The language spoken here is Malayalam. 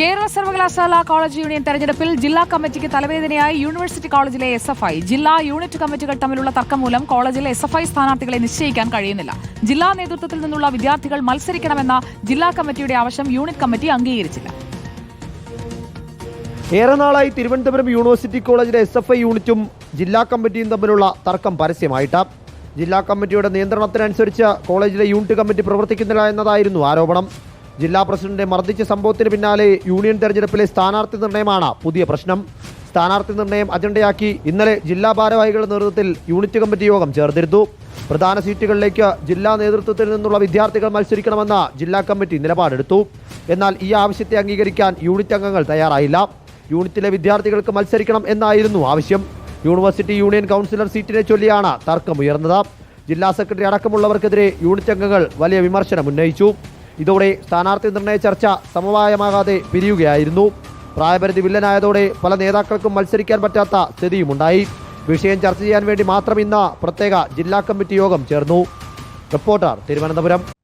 കേരള സർവകലാശാല കോളേജ് യൂണിയൻ തെരഞ്ഞെടുപ്പിൽ ജില്ലാ കമ്മിറ്റിക്ക് തലവേദനയായി യൂണിവേഴ്സിറ്റി കോളേജിലെ എസ് എഫ് ഐ. ജില്ലാ യൂണിറ്റ് കമ്മിറ്റികൾ തമ്മിലുള്ള തർക്കം മൂലം കോളേജിലെ എസ് എഫ് ഐ സ്ഥാനാർത്ഥികളെ നിശ്ചയിക്കാൻ കഴിയുന്നില്ല. ജില്ലാ നേതൃത്വത്തിൽ നിന്നുള്ള വിദ്യാർത്ഥികൾ മത്സരിക്കണമെന്ന ജില്ലാ കമ്മിറ്റിയുടെ ആവശ്യം യൂണിറ്റ് കമ്മിറ്റി അംഗീകരിച്ചില്ല. ഏറെ നാളായി തിരുവനന്തപുരം യൂണിവേഴ്സിറ്റി കോളേജിലെ എസ് എഫ് ഐ യൂണിറ്റും ജില്ലാ കമ്മിറ്റിയും തമ്മിലുള്ള തർക്കം പരസ്യമായിട്ട്. ജില്ലാ കമ്മിറ്റിയുടെ നിയന്ത്രണത്തിനനുസരിച്ച് കോളേജിലെ യൂണിറ്റ് കമ്മിറ്റി പ്രവർത്തിക്കുന്നില്ല എന്നതായിരുന്നു ആരോപണം. ജില്ലാ പ്രസിഡന്റിനെ മർദ്ദിച്ച സംഭവത്തിന് പിന്നാലെ യൂണിയൻ തെരഞ്ഞെടുപ്പിലെ സ്ഥാനാർത്ഥി നിർണയമാണ് പുതിയ പ്രശ്നം. സ്ഥാനാർത്ഥി നിർണയം അജണ്ടയാക്കി ഇന്നലെ ജില്ലാ ഭാരവാഹികളുടെ നേതൃത്വത്തിൽ യൂണിറ്റ് കമ്മിറ്റി യോഗം ചേർന്നിരുന്നു. പ്രധാന സീറ്റുകളിലേക്ക് ജില്ലാ നേതൃത്വത്തിൽ നിന്നുള്ള വിദ്യാർത്ഥികൾ മത്സരിക്കണമെന്ന ജില്ലാ കമ്മിറ്റി നിലപാടെടുത്തു. എന്നാൽ ഈ ആവശ്യത്തെ അംഗീകരിക്കാൻ യൂണിറ്റ് അംഗങ്ങൾ തയ്യാറായില്ല. യൂണിറ്റിലെ വിദ്യാർത്ഥികൾക്ക് മത്സരിക്കണം എന്നായിരുന്നു ആവശ്യം. യൂണിവേഴ്സിറ്റി യൂണിയൻ കൗൺസിലർ സീറ്റിനെ ചൊല്ലിയാണ് തർക്കമുയർന്നത്. ജില്ലാ സെക്രട്ടറി അടക്കമുള്ളവർക്കെതിരെ യൂണിറ്റ് അംഗങ്ങൾ വലിയ വിമർശനം ഉന്നയിച്ചു. ഇതോടെ സ്ഥാനാർത്ഥി നിർണയ ചർച്ച സമവായമാകാതെ പിരിയുകയായിരുന്നു. പ്രായപരിധി വില്ലനായതോടെ പല നേതാക്കൾക്കും മത്സരിക്കാൻ പറ്റാത്ത സ്ഥിതിയുമുണ്ടായി. വിഷയം ചർച്ച ചെയ്യാൻ വേണ്ടി മാത്രം ഇന്ന് പ്രത്യേക ജില്ലാ കമ്മിറ്റി യോഗം ചേർന്നു. റിപ്പോർട്ടർ തിരുവനന്തപുരം.